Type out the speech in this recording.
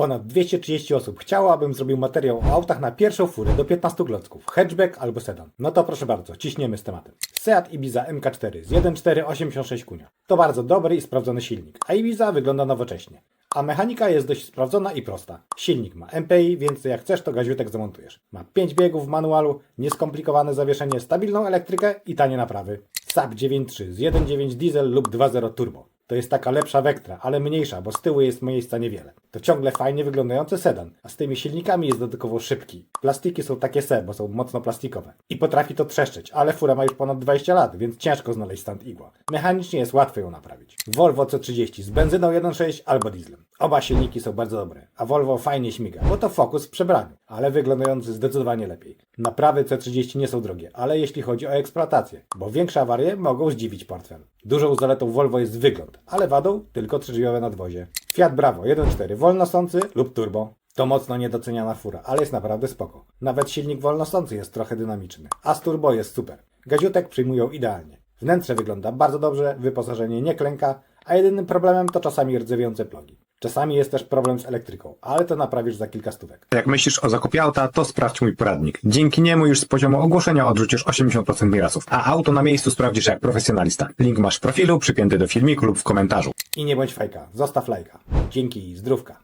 Ponad 230 osób chciało, abym zrobił materiał o autach na pierwszą furę do 15 klocków, hatchback albo sedan. No to proszę bardzo, ciśniemy z tematem. Seat Ibiza MK4 z 1.486 kunia. To bardzo dobry i sprawdzony silnik, a Ibiza wygląda nowocześnie. A mechanika jest dość sprawdzona i prosta. Silnik ma MPI, więc jak chcesz, to gaziutek zamontujesz. Ma 5 biegów w manualu, nieskomplikowane zawieszenie, stabilną elektrykę i tanie naprawy. SAP 9.3 z 1.9 diesel lub 2.0 turbo. To jest taka lepsza Vectra, ale mniejsza, bo z tyłu jest miejsca niewiele. To ciągle fajnie wyglądający sedan, a z tymi silnikami jest dodatkowo szybki. Plastiki są takie se, bo są mocno plastikowe. I potrafi to trzeszczeć, ale fura ma już ponad 20 lat, więc ciężko znaleźć stand igła. Mechanicznie jest łatwo ją naprawić. Volvo C30 z benzyną 1.6 albo dieslem. Oba silniki są bardzo dobre, a Volvo fajnie śmiga, bo to Focus w przebraniu, ale wyglądający zdecydowanie lepiej. Naprawy C30 nie są drogie, ale jeśli chodzi o eksploatację, bo większe awarie mogą zdziwić portfel. Dużą zaletą Volvo jest wygląd, ale wadą tylko trzydrzwiowe nadwozie. Fiat Bravo 1.4 wolnosący lub turbo. To mocno niedoceniana fura, ale jest naprawdę spoko. Nawet silnik wolnosący jest trochę dynamiczny, a z turbo jest super. Gaziutek przyjmują idealnie. Wnętrze wygląda bardzo dobrze, wyposażenie nie klęka, a jedynym problemem to czasami rdzewiące plogi. Czasami jest też problem z elektryką, ale to naprawisz za kilka stówek. Jak myślisz o zakupie auta, to sprawdź mój poradnik. Dzięki niemu już z poziomu ogłoszenia odrzucisz 80% wyrazów, a auto na miejscu sprawdzisz jak profesjonalista. Link masz w profilu, przypięty do filmiku lub w komentarzu. I nie bądź fajka, zostaw lajka. Dzięki i zdrówka.